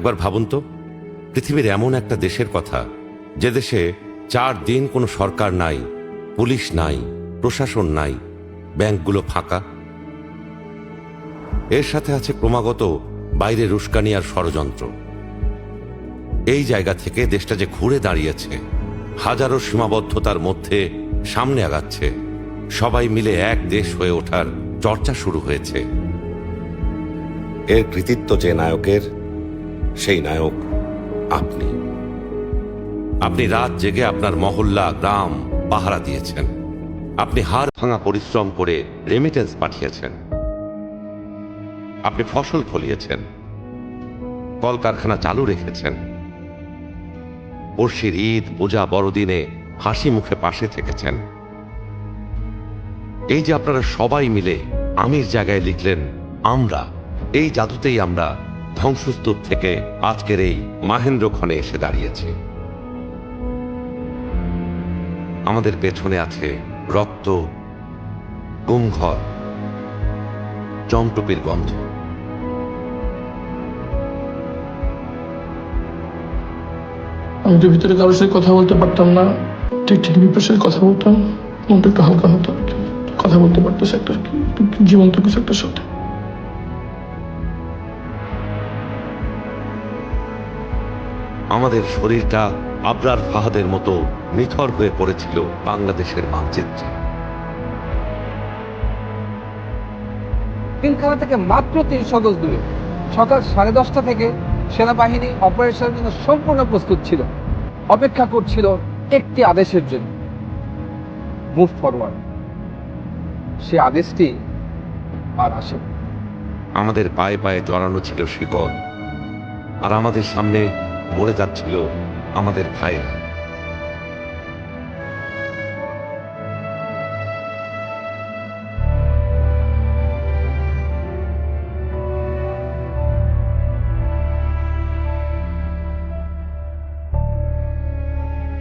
একবার ভাবুন তো, পৃথিবীর এমন একটা দেশের কথা, যে দেশে চার দিন কোনো সরকার নাই, পুলিশ নাই, প্রশাসন নাই, ব্যাংকগুলো ফাঁকা। এর সাথে আছে ক্রমাগত বাইরে উস্কানি আর ষড়যন্ত্র। এই জায়গা থেকে দেশটা যে ঘুরে দাঁড়িয়েছে, হাজারো সীমাবদ্ধতার মধ্যে সামনে আগাচ্ছে, সবাই মিলে এক দেশ হয়ে ওঠার চর্চা শুরু হয়েছে। এর কৃতিত্ব যে নায়কের সেই নায়ক আপনি। আপনি রাত জেগে আপনার মহল্লা, গ্রাম পাহারা দিয়েছেন। আপনি হাড় ভাঙা পরিশ্রম করে রেমিটেন্স পাঠিয়েছেন। আপনি ফসল ফলিয়েছেন। কলকারখানা চালু রেখেছেন। পড়শির ঈদ, পূজা, বড়দিনে হাসি মুখে পাশে থেকেছেন। এই যে আপনারা সবাই মিলে আমির জায়গায় লিখলেন, আমরা, এই জাদুতেই আমরা ধ্বংসস্তূপ থেকে আজকের এই মাহেন্দ্রক্ষণে এসে দাঁড়িয়েছে। আমাদের পেছনে আছে রক্ত, গুমঘর, চমটুপির গন্ধ। আমি তো ভিতরে কারোর সাথে কথা বলতে পারতাম না। ঠিক ঠিক বিপের সাথে কথা বলতাম। মনটা একটু হালকা হতো। কথা বলতে পারতেছে একটা জীবন্ত কিছু একটা সাথে আমাদের শরীরটা আবরার ফাহাদের মতো নিথর হয়ে পড়েছিল বাংলাদেশের মানচিত্রে। পিলখানা থেকে মাত্র তিনশো গজ দূরে। সকাল সাড়ে দশটা থেকে সেনাবাহিনী অপারেশনের জন্য সম্পূর্ণ প্রস্তুত ছিল। অপেক্ষা করছিল একটি আদেশের জন্য। মুভ ফরওয়ার্ড সে আদেশটি আর আসে আমাদের পায়ে পায়ে জড়ানো ছিল শিকল আর আমাদের সামনে মরে যাচ্ছিল আমাদের ভাইয়েরা।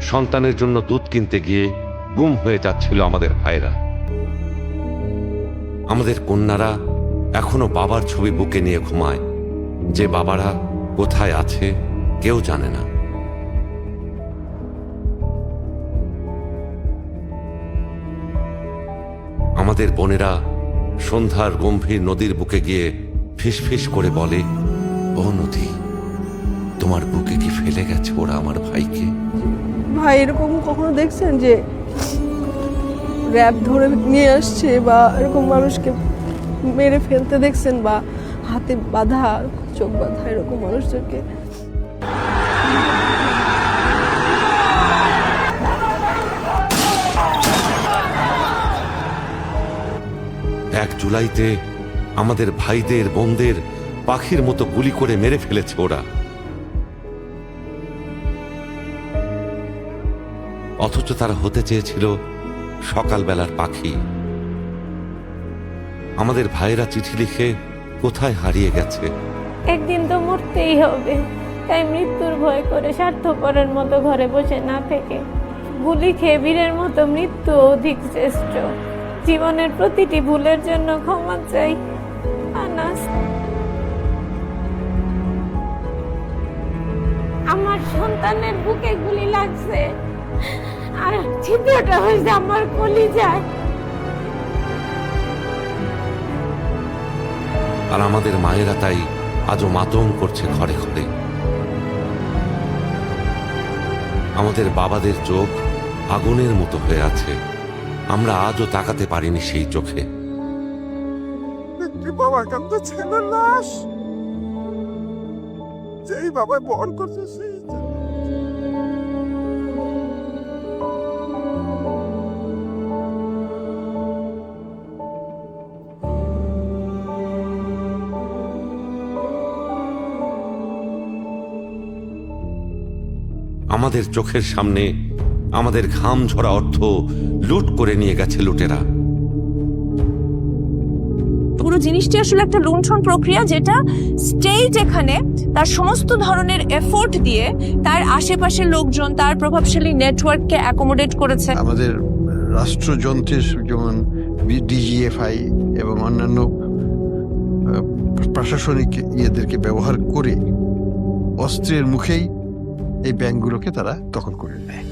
সন্তানের জন্য দুধ কিনতে গিয়ে গুম হয়ে যাচ্ছিল আমাদের ভাইরা আমাদের কন্যারা এখনও বাবার ছবি বুকে নিয়ে ঘুমায়। যে বাবারা কোথায় আছে কেউ জানে না। আমাদের বোনেরা সন্ধ্যার গম্ভীর নদীর বুকে গিয়ে ফিসফিস করে বলে, ও নদী, তোমার বুকে কি ফেলে গেছে ওরা আমার ভাইকে? ভাই, এরকম কখনো দেখছেন যে র্যাব ধরে নিয়ে আসছে বা এরকম মানুষকে মেরে ফেলতে দেখছেন বা হাতে বাঁধা, চোখ বাঁধা এরকম মানুষদেরকে? এক জুলাইতে আমাদের ভাইদের, বোনদের পাখির মতো গুলি করে মেরে ফেলেছে ওরা। অথচ তারা হতে চেয়েছিল সকালবেলার পাখি। আমাদের ভাইয়েরা চিঠি লিখে কোথায় হারিয়ে গেছে? একদিন তো মরতেই হবে। তাই মৃত্যুর ভয় করে স্বার্থপরের মতো ঘরে বসে না থেকে। গুলি খেয়ে বীরের মতো মৃত্যু অধিক শ্রেষ্ঠ। জীবনের প্রতিটি ভুলের জন্য ক্ষমা চাই। আনাস। আমার সন্তানের বুকে গুলি লাগছে। আর ছিদ্রটা হয়েছে আমার কলি যায় আর আমাদের মায়েরা তাই আজও মাতম করছে ঘরে ঘরে। আমাদের বাবাদের চোখ আগুনের মতো হয়ে আছে। আমরা আজও তাকাতে পারিনি সেই চোখে। লাশ। যেই বাবা বহন করছে সেই আমাদের চোখের সামনে আমাদের ঘাম ঝরা অর্থ লুট করে নিয়ে গেছে লুটেরা। পুরো জিনিসটি আসলে একটা লুণ্ঠন প্রক্রিয়া যেটা স্টেট এখানে তার সমস্ত ধরনের এফোর্ট দিয়ে তার আশেপাশের লোকজন তার প্রভাবশালী নেটওয়ার্ককে অ্যাকোমোডেট করেছে। আমাদের রাষ্ট্রযন্ত্রের যেমন ডিজিএফআই এবং অন্যান্য প্রশাসনিক ইয়েদেরকে ব্যবহার করে অস্ত্রের মুখেই এই ব্যাংকগুলোকে তারা দখল করে নেয়।